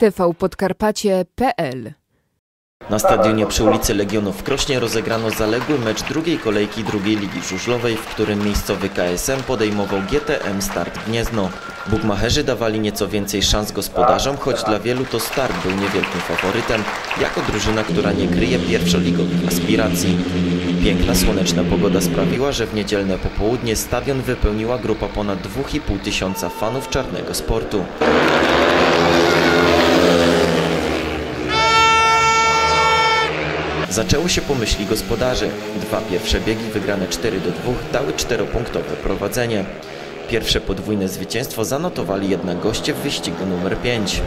tvpodkarpacie.pl Na stadionie przy ulicy Legionów w Krośnie rozegrano zaległy mecz drugiej kolejki drugiej ligi żużlowej, w którym miejscowy KSM podejmował GTM Start Gniezno. Bukmacherzy dawali nieco więcej szans gospodarzom, choć dla wielu to Start był niewielkim faworytem, jako drużyna, która nie kryje pierwszoligowych aspiracji. Piękna słoneczna pogoda sprawiła, że w niedzielne popołudnie stadion wypełniła grupa ponad 2,5 tysiąca fanów czarnego sportu. Zaczęło się po myśli gospodarzy. Dwa pierwsze biegi wygrane 4 do 2 dały czteropunktowe prowadzenie. Pierwsze podwójne zwycięstwo zanotowali jednak goście w wyścigu numer 5.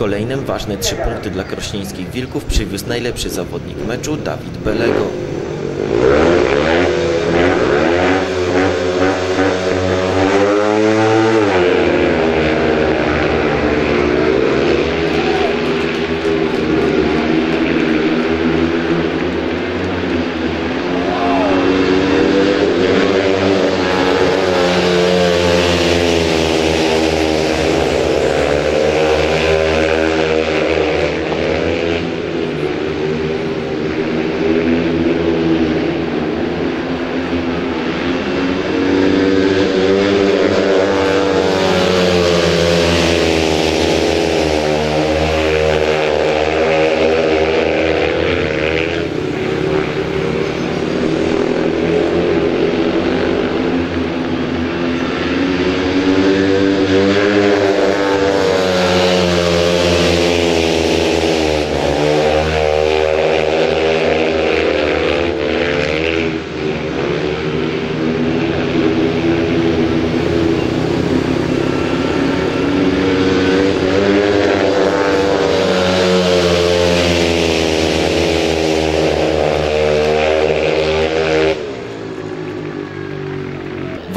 kolejnym ważne trzy punkty dla krośnieńskich Wilków przywiózł najlepszy zawodnik meczu Dawid Belego.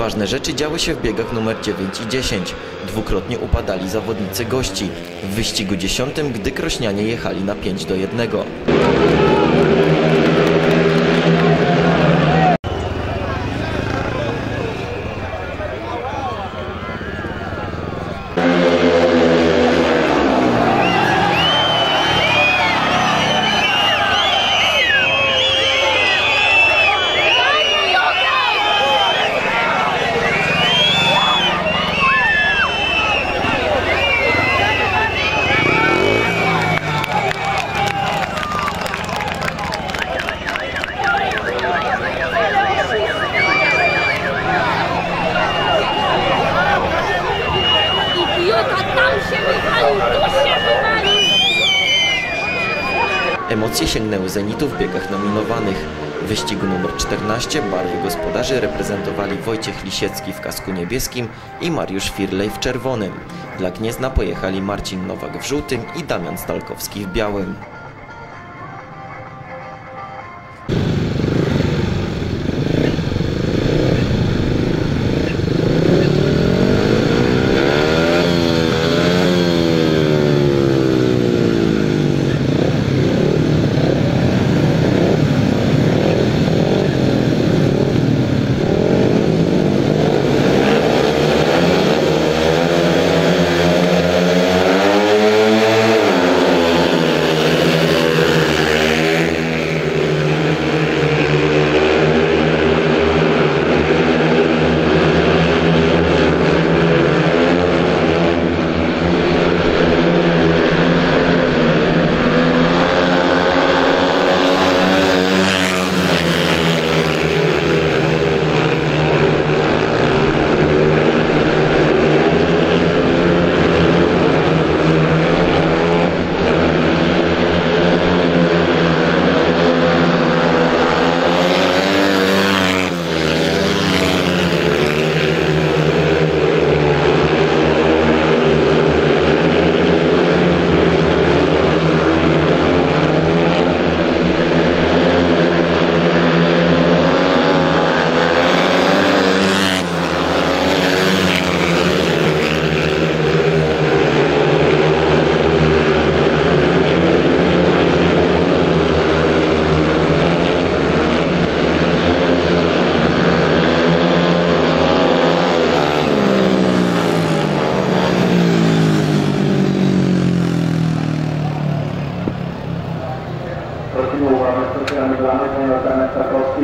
Ważne rzeczy działy się w biegach numer 9 i 10. Dwukrotnie upadali zawodnicy gości. W wyścigu dziesiątym, gdy krośnianie jechali na 5 do 1. Idiota, tam się wywalił, tu się wywalił! Emocje sięgnęły zenitu w biegach nominowanych. W wyścigu numer 14 barwy gospodarzy reprezentowali Wojciech Lisiecki w kasku niebieskim i Mariusz Firlej w czerwonym. Dla Gniezna pojechali Marcin Nowak w żółtym i Damian Stalkowski w białym.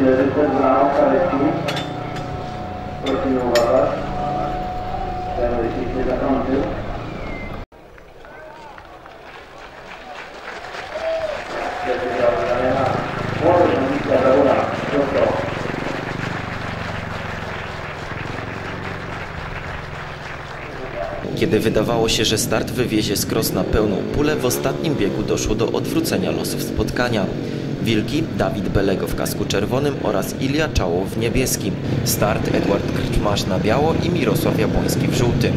Leży przed bramą karetki. Prosimy uważać. Ten wyścig się zakończył. Kiedy wydawało się, że start wywiezie skros na pełną pulę, w ostatnim biegu doszło do odwrócenia losów spotkania. Wilki, Dawid Belego w kasku czerwonym oraz Ilia Czało w niebieskim. Start Edward Krczmarz na biało i Mirosław Jabłoński w żółtym.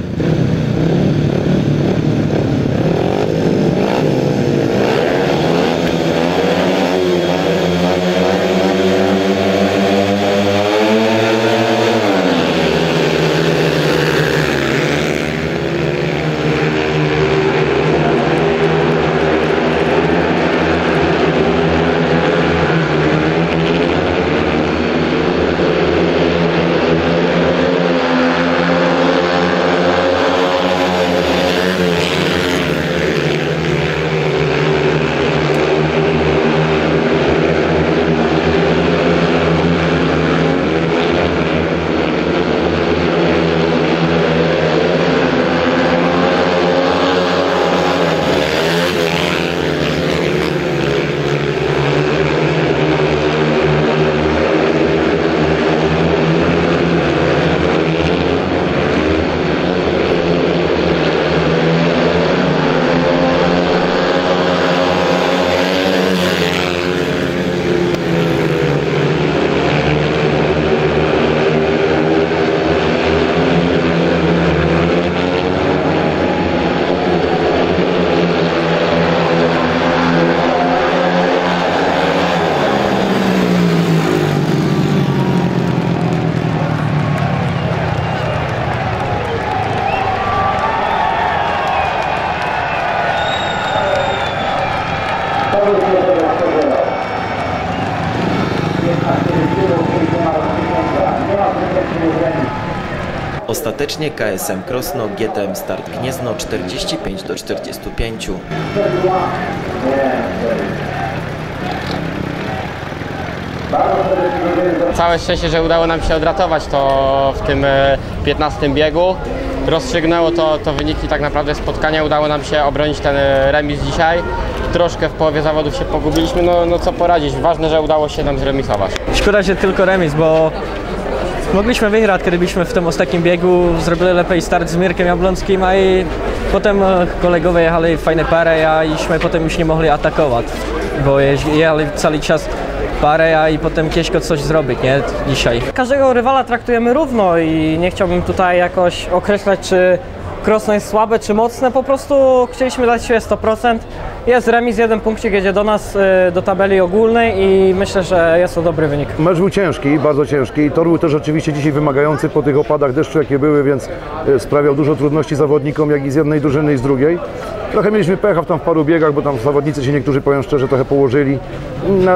Ostatecznie KSM Krosno GTM Start Gniezno 45 do 45. Bardzo serdecznie dziękuję za Całe szczęście, że udało nam się odratować to w tym e, 15 biegu. Rozstrzygnęło to, to wyniki tak naprawdę spotkania. Udało nam się obronić ten e, remis dzisiaj. Troszkę w połowie zawodów się pogubiliśmy, no, no co poradzić. Ważne, że udało się nam zremisować. Szkoda, że tylko remis, bo mogliśmy wygrać, gdybyśmy w tym ostatnim biegu zrobili lepiej start z Mirkiem Jablonskim, a i potem e, kolegowie jechali fajne parę, a iśmy potem już nie mogli atakować, bo jechali cały czas parę, a i potem ciężko coś zrobić, nie, dzisiaj. Każdego rywala traktujemy równo i nie chciałbym tutaj jakoś określać, czy Krosno jest słabe, czy mocne. Po prostu chcieliśmy dać siebie 100%. Jest remis, jeden punkcik jedzie do nas, y, do tabeli ogólnej i myślę, że jest to dobry wynik. Mecz był ciężki, bardzo ciężki. Tor był też oczywiście dzisiaj wymagający po tych opadach deszczu, jakie były, więc e, sprawiał dużo trudności zawodnikom, jak i z jednej drużyny, i z drugiej. Trochę mieliśmy pecha w tam w paru biegach, bo tam zawodnicy się niektórzy, powiem szczerze, trochę położyli.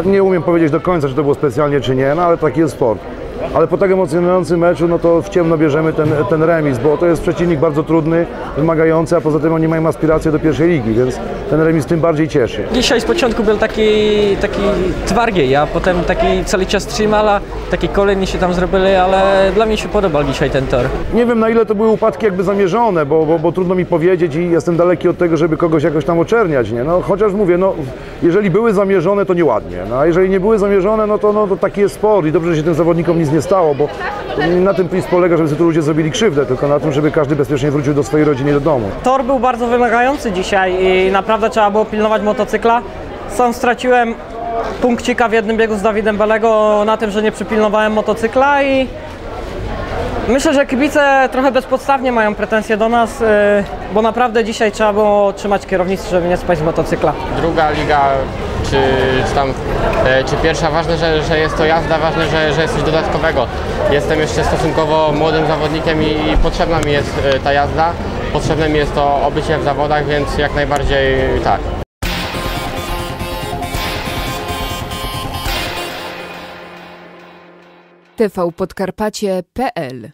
Nie umiem powiedzieć do końca, czy to było specjalnie, czy nie, no ale taki jest sport. Ale po tak emocjonującym meczu, no to w ciemno bierzemy ten, ten remis, bo to jest przeciwnik bardzo trudny, wymagający, a poza tym oni mają aspiracje do pierwszej ligi, więc ten remis tym bardziej cieszy. Dzisiaj z początku był taki, taki twardziej, a potem taki cały czas trzymał, a takie kolejni się tam zrobili, ale dla mnie się podobał dzisiaj ten tor. Nie wiem na ile to były upadki jakby zamierzone, bo, bo, bo trudno mi powiedzieć i jestem daleki od tego, żeby kogoś jakoś tam oczerniać, nie? No, chociaż mówię, no, jeżeli były zamierzone, to nieładnie, no, a jeżeli nie były zamierzone, no to, no, to taki jest sport i dobrze, że się tym zawodnikom nic nie stało, bo na tym PiS polega, żeby sobie tu ludzie zrobili krzywdę, tylko na tym, żeby każdy bezpiecznie wrócił do swojej rodziny do domu. Tor był bardzo wymagający dzisiaj i naprawdę trzeba było pilnować motocykla. Sam straciłem punkcika w jednym biegu z Dawidem Belego na tym, że nie przypilnowałem motocykla i myślę, że kibice trochę bezpodstawnie mają pretensje do nas, y, bo naprawdę dzisiaj trzeba było trzymać kierownictwo, żeby nie spać z motocykla. Druga liga, czy, czy tam, e, czy pierwsza, ważne, że, że jest to jazda, ważne, że, że jest coś dodatkowego. Jestem jeszcze stosunkowo młodym zawodnikiem i, i potrzebna mi jest e, ta jazda. Potrzebne mi jest to obycie w zawodach, więc jak najbardziej tak. tvpodkarpacie.pl